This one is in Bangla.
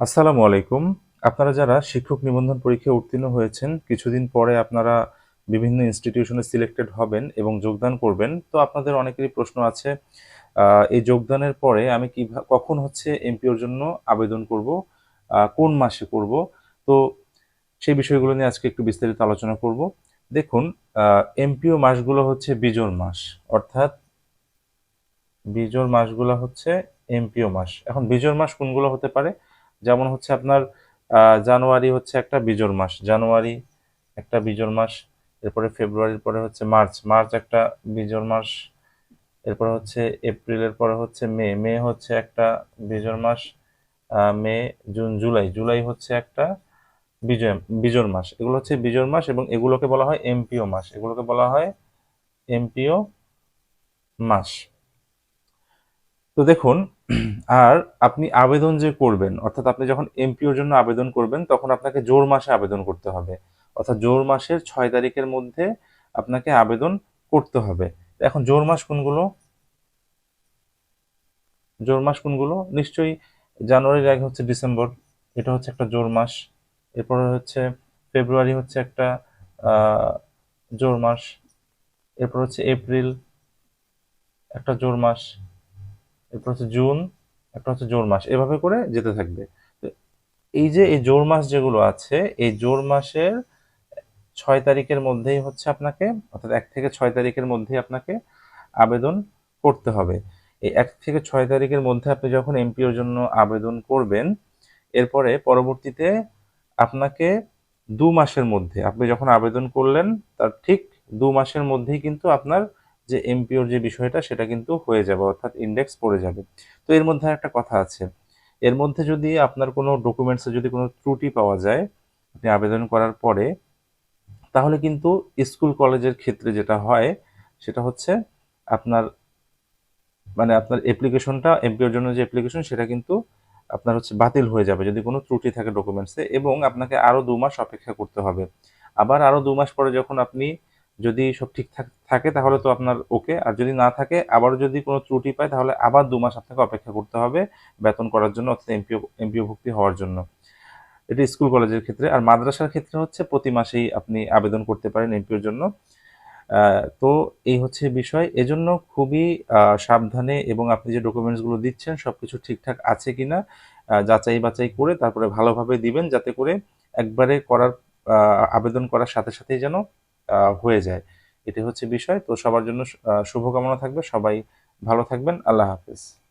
আসসালামু আলাইকুম। আপনারা যারা শিক্ষক নিবন্ধন পরীক্ষায় উত্তীর্ণ হয়েছেন, কিছুদিন পরে আপনারা বিভিন্ন ইনস্টিটিউশনে সিলেক্টেড হবেন এবং যোগদান করবেন। তো আপনাদের অনেকেরই প্রশ্ন আছে এই যোগদানের পরে আমি কি কখন হচ্ছে এমপিওর জন্য আবেদন করব কোন মাসে করব? তো সেই বিষয়গুলো নিয়ে আজকে একটু বিস্তারিত আলোচনা করব। দেখুন এমপিও মাসগুলো হচ্ছে বিজোড় মাস, অর্থাৎ বিজোড় মাসগুলো হচ্ছে এমপিও মাস। এখন বিজোড় মাস কোনগুলো হতে পারে? যেমন হচ্ছে আপনার জানুয়ারি হচ্ছে একটা বিজোড় মাস। জানুয়ারি একটা বিজোড় মাস, এরপরে ফেব্রুয়ারির পরে হচ্ছে মার্চ। মার্চ একটা বিজোড় মাস, এরপরে হচ্ছে এপ্রিলের পরে হচ্ছে মে। মে হচ্ছে একটা বিজোড় মাস মে, জুন, জুলাই। জুলাই হচ্ছে একটা বিজয়, বিজোড় মাস। এগুলো হচ্ছে বিজোড় মাস এবং এগুলোকে বলা হয় এমপিও মাস। এগুলোকে বলা হয় এমপিও মাস। তো দেখুন, আর আপনি আবেদন যে করবেন, অর্থাৎ আপনি যখন এমপিওর জন্য আবেদন করবেন, তখন আপনাকে জোর মাসে আবেদন করতে হবে। অর্থাৎ জোর মাসের ছয় তারিখের মধ্যে আপনাকে আবেদন করতে হবে। এখন জোর মাস কোনগুলো? জোর মাস কোনগুলো? নিশ্চয়ই জানুয়ারির আগে হচ্ছে ডিসেম্বর, এটা হচ্ছে একটা জোর মাস। এরপরে হচ্ছে ফেব্রুয়ারি হচ্ছে একটা জোর মাস। এরপর হচ্ছে এপ্রিল, একটা জোর মাস। এরপর হচ্ছে জুন একটা হচ্ছে জোর মাস, এভাবে করে যেতে থাকবে। এই যে এই জোর মাস যেগুলো আছে, এই জোর মাসের ছয় তারিখের মধ্যেই হচ্ছে আপনাকে, অর্থাৎ এক থেকে ছয় তারিখের মধ্যেই আপনাকে আবেদন করতে হবে। এই এক থেকে ছয় তারিখের মধ্যে আপনি যখন এমপিওর জন্য আবেদন করবেন, এরপরে পরবর্তীতে আপনাকে দু মাসের মধ্যে, আপনি যখন আবেদন করলেন, তার ঠিক দু মাসের মধ্যেই কিন্তু আপনার যে এমপিওর যে বিষয়টা সেটা কিন্তু হয়ে যাবে, অর্থাৎ ইন্ডেক্স পড়ে যাবে। তো এর মধ্যে একটা কথা আছে। এর মধ্যে যদি আপনার কোনো ডকুমেন্টসে যদি কোনো ত্রুটি পাওয়া যায়, আপনি আবেদন করার পরে, তাহলে কিন্তু স্কুল কলেজের ক্ষেত্রে যেটা হয়, সেটা হচ্ছে আপনার মানে আপনার অ্যাপ্লিকেশনটা এমপিওর জন্য যে অ্যাপ্লিকেশন সেটা কিন্তু আপনার হচ্ছে বাতিল হয়ে যাবে যদি কোনো ত্রুটি থাকে ডকুমেন্টসে এবং আপনাকে আরও দু মাস অপেক্ষা করতে হবে। আবার আরও দু মাস পরে যখন আপনি যদি সব ঠিকঠাক থাকে তাহলে তো আপনার ওকে আর যদি না থাকে আবারও যদি কোনো ত্রুটি পায় তাহলে আবার দু মাস আপনাকে অপেক্ষা করতে হবে বেতন করার জন্য অর্থাৎ এমপিও এমপিও ভুক্তি হওয়ার জন্য। এটা স্কুল কলেজের ক্ষেত্রে। আর মাদ্রাসার ক্ষেত্রে হচ্ছে প্রতি মাসেই আপনি আবেদন করতে পারেন এমপিওর জন্য। তো এই হচ্ছে বিষয়। এজন্য খুবই সাবধানে এবং আপনি যে ডকুমেন্টসগুলো দিচ্ছেন সব কিছু ঠিকঠাক আছে কিনা আহ, যাচাই বাছাই করে তারপরে ভালোভাবে দিবেন যাতে করে একবারে করার আবেদন করার সাথে সাথেই যেন হয়ে যায়। এটি হচ্ছে বিষয়। তো সবার জন্য শুভকামনা থাকবে। সবাই ভালো থাকবেন। আল্লাহ হাফেজ।